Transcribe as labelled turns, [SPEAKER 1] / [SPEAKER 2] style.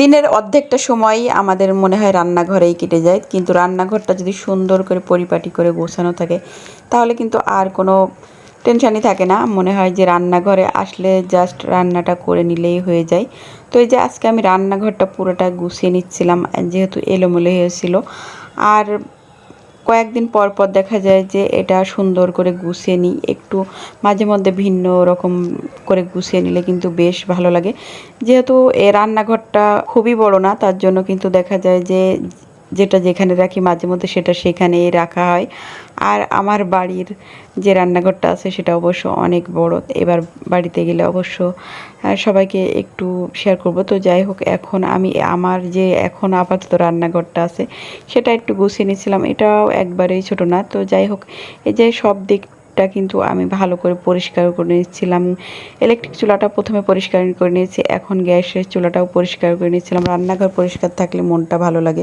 [SPEAKER 1] দিনের অর্ধেকটা সময়ই আমাদের মনে হয় রান্নাঘরেই কেটে যায়। কিন্তু রান্নাঘরটা যদি সুন্দর করে পরিপাটি করে গোছানো থাকে, তাহলে কিন্তু আর কোনো টেনশানই থাকে না। মনে হয় যে রান্নাঘরে আসলে জাস্ট রান্নাটা করে নিলেই হয়ে যায়। তো এই যে আজকে আমি রান্নাঘরটা পুরোটা গুছিয়ে নিচ্ছিলাম, যেহেতু এলোমেলো হয়েছিল। আর কয়েকদিন পর পর দেখা যায় যে এটা সুন্দর করে গুছিয়ে নিই একটু মাঝে মধ্যে ভিন্ন রকম করে গুছিয়ে নিলে কিন্তু বেশ ভালো লাগে। যেহেতু এ রান্নাঘরটা খুবই বড় না, তার জন্য কিন্তু দেখা যায় যে যেটা যেখানে রাখি মাঝে মধ্যে সেটা সেখানেই রাখা হয়। আর আমার বাড়ির যে রান্নাঘরটা আছে সেটা অবশ্য অনেক বড়। এবার বাড়িতে গেলে অবশ্য সবাইকে একটু শেয়ার করব। তো যাই হোক, এখন আমি আমার যে এখন আপাতত রান্নাঘরটা আছে সেটা একটু গুছিয়ে নিয়েছিলাম। এটাও একবারেই ছোট না। তো যাই হোক, এই যে সব দিক টা কিন্তু আমি ভালো করে পরিষ্কার করে নিয়েছিলাম। ইলেকট্রিক চুলাটা প্রথমে পরিষ্কার করে নিয়েছি, এখন গ্যাসের চুলাটাও পরিষ্কার করে নিয়েছিলাম। রান্নাঘর পরিষ্কার থাকলে মনটা ভালো লাগে।